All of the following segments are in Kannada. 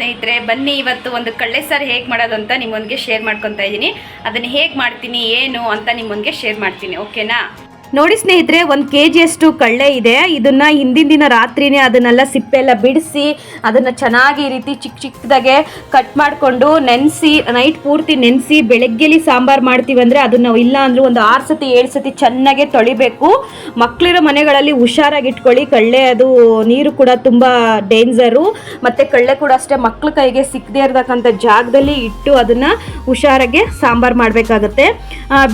ಸ್ನೇಹಿತರೆ, ಬನ್ನಿ ಇವತ್ತು ಒಂದು ಕಳ್ಳೆ ಸಾರು ಹೇಗೆ ಮಾಡೋದು ಅಂತ ನಿಮ್ಮೊಂದಿಗೆ ಶೇರ್ ಮಾಡ್ಕೊತಾ ಇದ್ದೀನಿ. ಅದನ್ನು ಹೇಗೆ ಮಾಡ್ತೀನಿ, ಏನು ಅಂತ ನಿಮ್ಮೊಂದಿಗೆ ಶೇರ್ ಮಾಡ್ತೀನಿ ಓಕೆನಾ ನೋಡಿ ಸ್ನೇಹಿತರೆ, ಒಂದು ಕೆ ಜಿಯಷ್ಟು ಕಳ್ಳೆ ಇದೆ. ಇದನ್ನು ಹಿಂದಿನ ದಿನ ರಾತ್ರಿನೇ ಅದನ್ನೆಲ್ಲ ಸಿಪ್ಪೆ ಎಲ್ಲ ಬಿಡಿಸಿ, ಅದನ್ನು ಚೆನ್ನಾಗಿ ಈ ರೀತಿ ಚಿಕ್ಕ ಚಿಕ್ಕದಾಗೆ ಕಟ್ ಮಾಡಿಕೊಂಡು ನೆನೆಸಿ, ನೈಟ್ ಪೂರ್ತಿ ನೆನೆಸಿ ಬೆಳಗ್ಗೆಲಿ ಸಾಂಬಾರು ಮಾಡ್ತೀವಿ ಅಂದರೆ ಅದನ್ನು ಇಲ್ಲ ಅಂದರೂ ಒಂದು ಆರು ಸತಿ, ಏಳು ಸತಿ ಚೆನ್ನಾಗೆ ತೊಳಿಬೇಕು. ಮಕ್ಕಳಿರೋ ಮನೆಗಳಲ್ಲಿ ಹುಷಾರಾಗಿ ಇಟ್ಕೊಳ್ಳಿ. ಕಳ್ಳೆ ಅದು ನೀರು ಕೂಡ ತುಂಬ ಡೇಂಜರು. ಮತ್ತು ಕಳ್ಳೆ ಕೂಡ ಅಷ್ಟೇ ಮಕ್ಕಳ ಕೈಗೆ ಸಿಕ್ಕದೇ ಇರತಕ್ಕಂಥ ಜಾಗದಲ್ಲಿ ಇಟ್ಟು ಅದನ್ನು ಹುಷಾರಾಗೆ ಸಾಂಬಾರು ಮಾಡಬೇಕಾಗತ್ತೆ.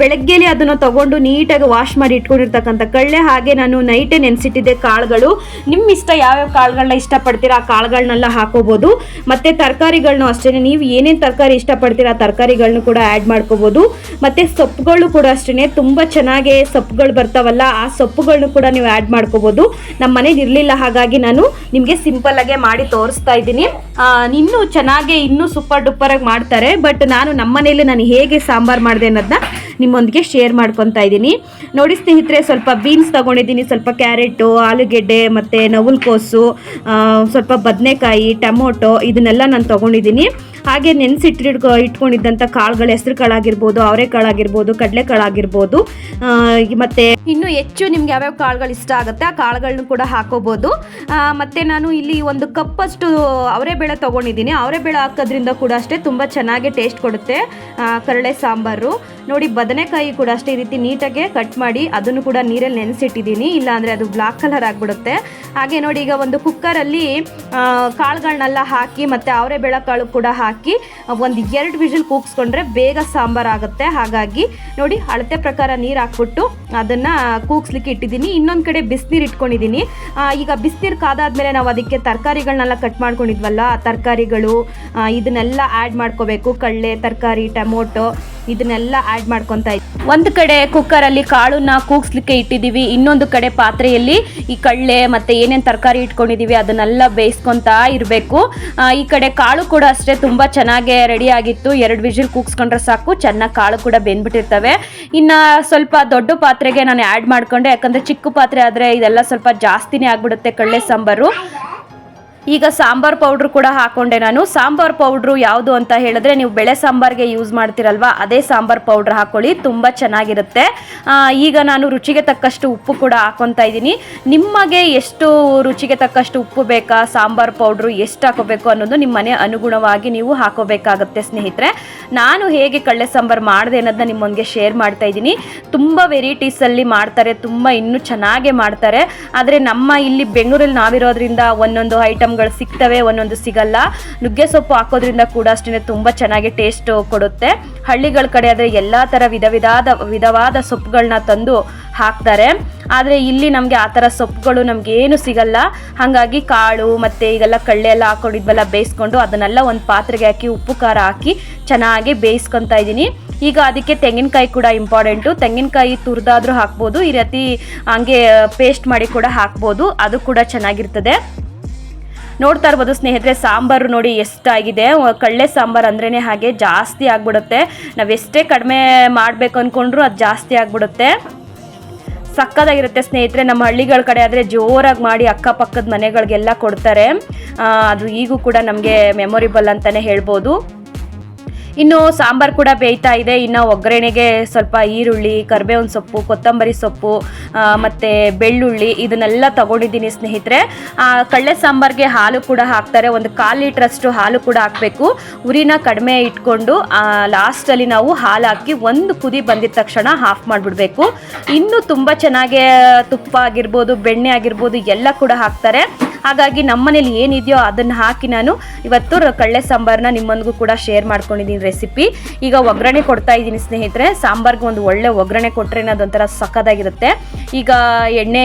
ಬೆಳಗ್ಗೆಲಿ ಅದನ್ನು ತಗೊಂಡು ನೀಟಾಗಿ ವಾಶ್ ಮಾಡಿ ಇಟ್ಕೊಂಡಿರ್ತಕ್ಕಂಥ ಕಳ್ಳೆ ಹಾಗೆ ನಾನು ನೈಟೇ ನೆನೆಸಿಟ್ಟಿದ್ದೆ ಕಾಳುಗಳು. ನಿಮ್ಮ ಇಷ್ಟ ಯಾವ್ಯಾವ ಕಾಳುಗಳನ್ನ ಇಷ್ಟಪಡ್ತೀರಾ ಆ ಕಾಳುಗಳನ್ನೆಲ್ಲ ಹಾಕೋಬೋದು. ಮತ್ತು ತರಕಾರಿಗಳನ್ನೂ ಅಷ್ಟೇ ನೀವು ಏನೇನು ತರಕಾರಿ ಇಷ್ಟಪಡ್ತೀರಾ ಆ ತರಕಾರಿಗಳನ್ನೂ ಕೂಡ ಆ್ಯಡ್ ಮಾಡ್ಕೋಬೋದು. ಮತ್ತು ಸೊಪ್ಪುಗಳು ಕೂಡ ಅಷ್ಟೇ ತುಂಬ ಚೆನ್ನಾಗಿ ಸೊಪ್ಪುಗಳು ಬರ್ತಾವಲ್ಲ, ಆ ಸೊಪ್ಪುಗಳನ್ನು ಕೂಡ ನೀವು ಆ್ಯಡ್ ಮಾಡ್ಕೋಬೋದು. ನಮ್ಮ ಮನೇಲಿ ಇರಲಿಲ್ಲ ಹಾಗಾಗಿ ನಾನು ನಿಮಗೆ ಸಿಂಪಲ್ಲಾಗೆ ಮಾಡಿ ತೋರಿಸ್ತಾ ಇದ್ದೀನಿ. ಇನ್ನೂ ಚೆನ್ನಾಗಿ, ಇನ್ನೂ ಸೂಪರ್ ಡೂಪರಾಗಿ ಮಾಡ್ತಾರೆ ಬಟ್ ನಾನು ನಮ್ಮ ಮನೇಲಿ ನಾನು ಹೇಗೆ ಸಾಂಬಾರು ಮಾಡಿದೆ ಅನ್ನೋದನ್ನ ನಿಮ್ಮೊಂದಿಗೆ ಶೇರ್ ಮಾಡ್ಕೊತಾ ಇದ್ದೀನಿ. ನೋಡಿ ಸ್ನೇಹಿತರೆ, ಸ್ವಲ್ಪ ಬೀನ್ಸ್ ತಗೊಂಡಿದ್ದೀನಿ. ಸ್ವಲ್ಪ ಕ್ಯಾರೆಟು ಆಲೂಗೆಡ್ಡೆ, ಮತ್ತು ನವಲ್ಕೋಸು ಸ್ವಲ್ಪ ಬದನೆಕಾಯಿ, ಟೊಮೊಟೊ ಇದನ್ನೆಲ್ಲ ನಾನು ತೊಗೊಂಡಿದ್ದೀನಿ. ಹಾಗೆ ನೆನೆಸಿಟ್ಟಿಟ್ಕೊ ಇಟ್ಕೊಂಡಿದ್ದಂಥ ಕಾಳುಗಳು ಹೆಸರು ಕಾಳಾಗಿರ್ಬೋದು ಅವರೆಕಾಳಾಗಿರ್ಬೋದು, ಕಡಲೆಕಾಳಾಗಿರ್ಬೋದು ಮತ್ತು ಇನ್ನು ಹೆಚ್ಚು ನಿಮ್ಗೆ ಯಾವ್ಯಾವ ಕಾಳುಗಳು ಇಷ್ಟ ಆಗುತ್ತೆ, ಆ ಕಾಳುಗಳನ್ನ ಕೂಡ ಹಾಕೋಬೋದು. ಮತ್ತೆ ನಾನು ಇಲ್ಲಿ ಒಂದು ಕಪ್ಪಷ್ಟು ಅವರೆಬೇಳೆ ತೊಗೊಂಡಿದ್ದೀನಿ. ಅವರೆಬೇಳೆ ಹಾಕೋದ್ರಿಂದ ಕೂಡ ಅಷ್ಟೇ ತುಂಬ ಚೆನ್ನಾಗಿ ಟೇಸ್ಟ್ ಕೊಡುತ್ತೆ ಕರಳೆ ಸಾಂಬಾರು. ನೋಡಿ ಬದನೆಕಾಯಿ ಕೂಡ ಅಷ್ಟೇ ರೀತಿ ನೀಟಾಗಿ ಕಟ್ ಮಾಡಿ ಅದನ್ನು ಕೂಡ ನೀರಲ್ಲಿ ನೆನೆಸಿಟ್ಟಿದ್ದೀನಿ. ಇಲ್ಲಾಂದರೆ ಅದು ಬ್ಲಾಕ್ ಕಲರ್ ಆಗಿಬಿಡುತ್ತೆ. ಹಾಗೆ ನೋಡಿ ಈಗ ಒಂದು ಕುಕ್ಕರಲ್ಲಿ ಕಾಳುಗಳನ್ನೆಲ್ಲ ಹಾಕಿ ಮತ್ತು ಅವರೆಬೇಳೆ ಬೆಳಕಾಳು ಕೂಡ ಹಾಕಿ ಒಂದು ಎರಡು ವಿಷಲ್ ಕೂಗಿಸ್ಕೊಂಡ್ರೆ ಬೇಗ ಸಾಂಬಾರು ಆಗುತ್ತೆ. ಹಾಗಾಗಿ ನೋಡಿ ಅಳತೆ ಪ್ರಕಾರ ನೀರು ಹಾಕ್ಬಿಟ್ಟು ಅದನ್ನು ಕೂಗ್ಸ್ಲಿಕ್ಕೆ ಇಟ್ಟಿದ್ದೀನಿ. ಇನ್ನೊಂದು ಕಡೆ ಬಿಸಿನೀರು ಇಟ್ಕೊಂಡಿದ್ದೀನಿ. ಈಗ ಬಿಸಿನೀರು ಕಾದಾದ್ಮೇಲೆ ನಾವು ಅದಕ್ಕೆ ತರಕಾರಿಗಳನ್ನೆಲ್ಲ ಕಟ್ ಮಾಡ್ಕೊಂಡಿದ್ವಲ್ಲ ತರಕಾರಿಗಳು ಇದನ್ನೆಲ್ಲ ಆ್ಯಡ್ ಮಾಡ್ಕೋಬೇಕು. ಕಳ್ಳೆ, ತರಕಾರಿ, ಟೊಮೊಟೊ, ಇದನ್ನೆಲ್ಲ ಆ್ಯಡ್ ಮಾಡ್ಕೊತಾ ಇದ್ದೀವಿ ಒಂದು ಕಡೆ ಕುಕ್ಕರಲ್ಲಿ ಕಾಳನ್ನ ಕೂಗ್ಸ್ಲಿಕ್ಕೆ ಇಟ್ಟಿದ್ದೀವಿ. ಇನ್ನೊಂದು ಕಡೆ ಪಾತ್ರೆಯಲ್ಲಿ ಈ ಕಳ್ಳೆ ಮತ್ತು ಏನೇನು ತರಕಾರಿ ಇಟ್ಕೊಂಡಿದ್ದೀವಿ ಅದನ್ನೆಲ್ಲ ಬೇಯಿಸ್ಕೊತಾ ಇರಬೇಕು. ಈ ಕಡೆ ಕಾಳು ಕೂಡ ಅಷ್ಟೇ ತುಂಬ ಚೆನ್ನಾಗಿ ರೆಡಿ ಆಗಿತ್ತು. ಎರಡು ವಿಜಿಲ್ ಕೂಗ್ಸ್ಕೊಂಡ್ರೆ ಸಾಕು, ಚೆನ್ನಾಗಿ ಕಾಳು ಕೂಡ ಬೆಂದ್ಬಿಟ್ಟಿರ್ತವೆ. ಇನ್ನು ಸ್ವಲ್ಪ ದೊಡ್ಡ ಪಾತ್ರೆಗೆ ನಾನು ಆ್ಯಡ್ ಮಾಡ್ಕೊಂಡೆ. ಯಾಕಂದರೆ ಚಿಕ್ಕ ಪಾತ್ರೆ ಆದರೆ ಇದೆಲ್ಲ ಸ್ವಲ್ಪ ಜಾಸ್ತಿನೇ ಆಗಿಬಿಡುತ್ತೆ ಕಳ್ಳೆ ಸಾಂಬಾರು. ಈಗ ಸಾಂಬಾರ್ ಪೌಡ್ರ್ ಕೂಡ ಹಾಕೊಂಡೆ ನಾನು. ಸಾಂಬಾರ್ ಪೌಡ್ರು ಯಾವುದು ಅಂತ ಹೇಳಿದ್ರೆ ನೀವು ಬೆಳೆ ಸಾಂಬಾರ್ಗೆ ಯೂಸ್ ಮಾಡ್ತಿರಲ್ವಾ, ಅದೇ ಸಾಂಬಾರ್ ಪೌಡ್ರ್ ಹಾಕೊಳ್ಳಿ, ತುಂಬ ಚೆನ್ನಾಗಿರುತ್ತೆ. ಈಗ ನಾನು ರುಚಿಗೆ ತಕ್ಕಷ್ಟು ಉಪ್ಪು ಕೂಡ ಹಾಕೊತಾ ಇದ್ದೀನಿ. ನಿಮಗೆ ಎಷ್ಟು ರುಚಿಗೆ ತಕ್ಕಷ್ಟು ಉಪ್ಪು ಬೇಕಾ, ಸಾಂಬಾರ್ ಪೌಡ್ರು ಎಷ್ಟು ಹಾಕೋಬೇಕು ಅನ್ನೋದು ನಿಮ್ಮ ಮನೆ ಅನುಗುಣವಾಗಿ ನೀವು ಹಾಕೋಬೇಕಾಗುತ್ತೆ ಸ್ನೇಹಿತರೆ. ನಾನು ಹೇಗೆ ಕಳ್ಳೆ ಸಾಂಬಾರು ಮಾಡಿದೆ ಅನ್ನೋದನ್ನ ನಿಮ್ಮೊಂದಿಗೆ ಶೇರ್ ಮಾಡ್ತಾ ಇದ್ದೀನಿ. ತುಂಬ ವೆರೈಟೀಸಲ್ಲಿ ಮಾಡ್ತಾರೆ, ತುಂಬ ಇನ್ನೂ ಚೆನ್ನಾಗೇ ಮಾಡ್ತಾರೆ. ಆದರೆ ನಮ್ಮ ಇಲ್ಲಿ ಬೆಂಗಳೂರಲ್ಲಿ ನಾವಿರೋದ್ರಿಂದ ಒಂದೊಂದು ಐಟಮ್ಗಳು ಸಿಗ್ತವೆ, ಒಂದೊಂದು ಸಿಗಲ್ಲ. ನುಗ್ಗೆ ಸೊಪ್ಪು ಹಾಕೋದ್ರಿಂದ ಕೂಡ ಅಷ್ಟೇ ತುಂಬ ಚೆನ್ನಾಗಿ ಟೇಸ್ಟ್ ಕೊಡುತ್ತೆ. ಹಳ್ಳಿಗಳ ಕಡೆ ಆದರೆ ಎಲ್ಲ ಥರ ವಿಧ ವಿಧಾದ, ವಿಧವಾದ ಸೊಪ್ಪುಗಳನ್ನ ತಂದು ಹಾಕ್ತಾರೆ. ಆದರೆ ಇಲ್ಲಿ ನಮಗೆ ಆ ಥರ ಸೊಪ್ಪುಗಳು ನಮ್ಗೆ ಏನು ಸಿಗಲ್ಲ. ಹಾಗಾಗಿ ಕಾಳು ಮತ್ತು ಈಗೆಲ್ಲ ಕಳ್ಳೆ ಎಲ್ಲ ಹಾಕೊಂಡಿದ್ವಲ್ಲ, ಬೇಯಿಸ್ಕೊಂಡು ಅದನ್ನೆಲ್ಲ ಒಂದು ಪಾತ್ರೆಗೆ ಹಾಕಿ, ಉಪ್ಪು ಖಾರ ಹಾಕಿ ಚೆನ್ನಾಗಿ ಬೇಯಿಸ್ಕೊತಾ ಇದ್ದೀನಿ. ಈಗ ಅದಕ್ಕೆ ತೆಂಗಿನಕಾಯಿ ಕೂಡ ಇಂಪಾರ್ಟೆಂಟು ತೆಂಗಿನಕಾಯಿ ತುರಿದಾದರೂ ಹಾಕ್ಬೋದು, ಈ ರೀತಿ ಹಂಗೆ ಪೇಸ್ಟ್ ಮಾಡಿ ಕೂಡ ಹಾಕ್ಬೋದು. ಅದು ಕೂಡ ಚೆನ್ನಾಗಿರ್ತದೆ. ನೋಡ್ತಾ ಇರ್ಬೋದು ಸ್ನೇಹಿತರೆ, ಸಾಂಬಾರು ನೋಡಿ ಎಷ್ಟಾಗಿದೆ. ಕಳ್ಳೆ ಸಾಂಬಾರು ಅಂದ್ರೇ ಹಾಗೆ ಜಾಸ್ತಿ ಆಗಿಬಿಡುತ್ತೆ. ನಾವು ಎಷ್ಟೇ ಕಡಿಮೆ ಮಾಡಬೇಕು ಅಂದ್ಕೊಂಡ್ರು ಅದು ಜಾಸ್ತಿ ಆಗಿಬಿಡುತ್ತೆ. ಸಕ್ಕದಾಗಿರುತ್ತೆ ಸ್ನೇಹಿತರೆ, ನಮ್ಮ ಹಳ್ಳಿಗಳ ಕಡೆ ಆದರೆ ಜೋರಾಗಿ ಮಾಡಿ ಅಕ್ಕಪಕ್ಕದ ಮನೆಗಳಿಗೆಲ್ಲ ಕೊಡ್ತಾರೆ. ಅದು ಈಗೂ ಕೂಡ ನಮಗೆ ಮೆಮೊರಿಬಲ್ ಅಂತಲೇ ಹೇಳ್ಬೋದು. ಇನ್ನು ಸಾಂಬಾರು ಕೂಡ ಬೇಯ್ತಾ ಇದೆ. ಇನ್ನು ಒಗ್ಗರಣೆಗೆ ಸ್ವಲ್ಪ ಈರುಳ್ಳಿ, ಕರಿಬೇವಿನ ಸೊಪ್ಪು, ಕೊತ್ತಂಬರಿ ಸೊಪ್ಪು ಮತ್ತು ಬೆಳ್ಳುಳ್ಳಿ ಇದನ್ನೆಲ್ಲ ತಗೊಂಡಿದ್ದೀನಿ ಸ್ನೇಹಿತರೆ. ಕಳ್ಳೆ ಸಾಂಬಾರ್ಗೆ ಹಾಲು ಕೂಡ ಹಾಕ್ತಾರೆ. ಒಂದು ಕಾಲು ಲೀಟ್ರಷ್ಟು ಹಾಲು ಕೂಡ ಹಾಕಬೇಕು. ಉರಿನ ಕಡಿಮೆ ಇಟ್ಕೊಂಡು ಲಾಸ್ಟಲ್ಲಿ ನಾವು ಹಾಲು ಹಾಕಿ ಒಂದು ಕುದಿ ಬಂದಿದ ತಕ್ಷಣ ಹಾಫ್ ಮಾಡಿಬಿಡ್ಬೇಕು. ಇನ್ನೂ ತುಂಬ ಚೆನ್ನಾಗಿ ತುಪ್ಪ ಆಗಿರ್ಬೋದು, ಬೆಣ್ಣೆ ಆಗಿರ್ಬೋದು ಎಲ್ಲ ಕೂಡ ಹಾಕ್ತಾರೆ. ಹಾಗಾಗಿ ನಮ್ಮನೇಲಿ ಏನಿದೆಯೋ ಅದನ್ನು ಹಾಕಿ ನಾನು ಇವತ್ತು ಕಳ್ಳೆ ಸಾಂಬಾರನ್ನ ನಿಮ್ಮೊಂದಿಗೂ ಕೂಡ ಶೇರ್ ಮಾಡ್ಕೊಂಡಿದ್ದೀನಿ ರೆಸಿಪಿ ಈಗ ಒಗ್ಗರಣೆ ಕೊಡ್ತಾ ಇದ್ದೀನಿ ಸ್ನೇಹಿತರೆ. ಸಾಂಬಾರ್ಗೆ ಒಂದು ಒಳ್ಳೆ ಒಗ್ಗರಣೆ ಕೊಟ್ಟರೆ ಅದೊಂಥರ ಸಕ್ಕದಾಗಿರುತ್ತೆ ಈಗ ಎಣ್ಣೆ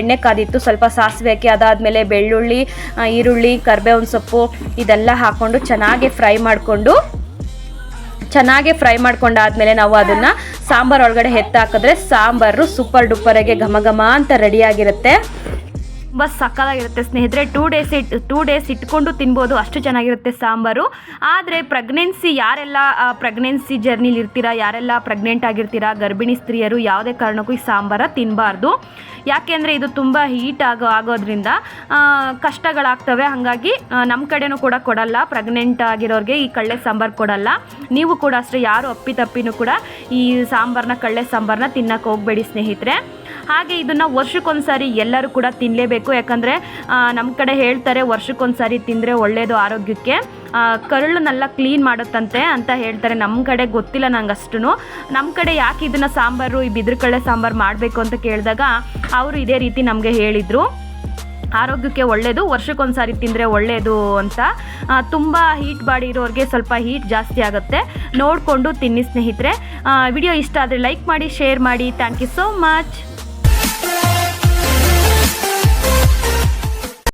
ಎಣ್ಣೆ ಕಾದಿತ್ತು, ಸ್ವಲ್ಪ ಸಾಸಿವೆ ಹಾಕಿ ಅದಾದಮೇಲೆ ಬೆಳ್ಳುಳ್ಳಿ ಈರುಳ್ಳಿ, ಕರ್ಬೇವಿನ ಸೊಪ್ಪು, ಇದೆಲ್ಲ ಹಾಕ್ಕೊಂಡು ಚೆನ್ನಾಗಿ ಫ್ರೈ ಮಾಡಿಕೊಂಡು, ಚೆನ್ನಾಗಿ ಫ್ರೈ ಮಾಡ್ಕೊಂಡಾದ್ಮೇಲೆ ನಾವು ಅದನ್ನು ಸಾಂಬಾರ್ ಒಳಗಡೆ ಹೆತ್ತಾಕಿದ್ರೆ ಹಾಕಿದ್ರೆ ಸಾಂಬಾರು ಸೂಪರ್ ಡೂಪರಾಗೆ ಘಮ ಘಮ ಅಂತ ರೆಡಿಯಾಗಿರುತ್ತೆ ತುಂಬ ಸಕ್ಕದಾಗಿರುತ್ತೆ ಸ್ನೇಹಿತರೆ. ಟೂ ಡೇಸ್ ಇಟ್ ಟೂ ಡೇಸ್ ಇಟ್ಕೊಂಡು ತಿನ್ಬೋದು. ಅಷ್ಟು ಚೆನ್ನಾಗಿರುತ್ತೆ ಸಾಂಬಾರು. ಆದರೆ ಪ್ರೆಗ್ನೆನ್ಸಿ ಯಾರೆಲ್ಲ ಪ್ರೆಗ್ನೆನ್ಸಿ ಜರ್ನಿಲಿ ಇರ್ತೀರಾ, ಯಾರೆಲ್ಲ ಪ್ರೆಗ್ನೆಂಟ್ ಆಗಿರ್ತೀರಾ, ಗರ್ಭಿಣಿ ಸ್ತ್ರೀಯರು ಯಾವುದೇ ಕಾರಣಕ್ಕೂ ಈ ಸಾಂಬಾರ ತಿನ್ನಬಾರ್ದು ಯಾಕೆಂದರೆ ಇದು ತುಂಬ ಹೀಟ್ ಆಗೋ, ಆಗೋದ್ರಿಂದ ಕಷ್ಟಗಳಾಗ್ತವೆ. ಹಾಗಾಗಿ ನಮ್ಮ ಕಡೆನೂ ಕೂಡ ಕೊಡಲ್ಲ. ಪ್ರೆಗ್ನೆಂಟ್ ಆಗಿರೋರಿಗೆ ಈ ಕಳ್ಳೆ ಸಾಂಬಾರು ಕೊಡಲ್ಲ. ನೀವು ಕೂಡ ಅಷ್ಟೇ, ಯಾರು ಅಪ್ಪಿತಪ್ಪಿನೂ ಕೂಡ ಈ ಸಾಂಬಾರನ್ನ ಕಳ್ಳೆ ಸಾಂಬಾರನ್ನ ತಿನ್ನಕ್ಕೆ ಹೋಗಬೇಡಿ ಸ್ನೇಹಿತರೆ. ಹಾಗೆ ಇದನ್ನು ವರ್ಷಕ್ಕೊಂದ್ಸಾರಿ ಎಲ್ಲರೂ ಕೂಡ ತಿನ್ನಲೇಬೇಕು ಯಾಕಂದರೆ ನಮ್ಮ ಕಡೆ ಹೇಳ್ತಾರೆ ವರ್ಷಕ್ಕೊಂದ್ಸಾರಿ ತಿಂದರೆ ಒಳ್ಳೆಯದು ಆರೋಗ್ಯಕ್ಕೆ. ಕರುಳನ್ನೆಲ್ಲ ಕ್ಲೀನ್ ಮಾಡುತ್ತಂತೆ ಅಂತ ಹೇಳ್ತಾರೆ. ನಮ್ಮ ಕಡೆ ಗೊತ್ತಿಲ್ಲ ನಂಗೆ ಅಷ್ಟು ನಮ್ಮ ಕಡೆ ಯಾಕೆ ಇದನ್ನು ಸಾಂಬಾರು, ಈ ಬಿದ್ರ ಸಾಂಬಾರು ಮಾಡಬೇಕು ಅಂತ ಕೇಳಿದಾಗ ಅವರು ಇದೇ ರೀತಿ ನಮಗೆ ಹೇಳಿದರು. ಆರೋಗ್ಯಕ್ಕೆ ಒಳ್ಳೆಯದು ವರ್ಷಕ್ಕೊಂದ್ಸಾರಿ ತಿಂದರೆ ಒಳ್ಳೆಯದು ಅಂತ. ತುಂಬ ಹೀಟ್ ಬಾಡಿ ಇರೋರಿಗೆ ಸ್ವಲ್ಪ ಹೀಟ್ ಜಾಸ್ತಿ ಆಗುತ್ತೆ. ನೋಡಿಕೊಂಡು ತಿನ್ನಿ ಸ್ನೇಹಿತರೆ. ವಿಡಿಯೋ ಇಷ್ಟ ಆದರೆ ಲೈಕ್ ಮಾಡಿ ಶೇರ್ ಮಾಡಿ. Thank you so much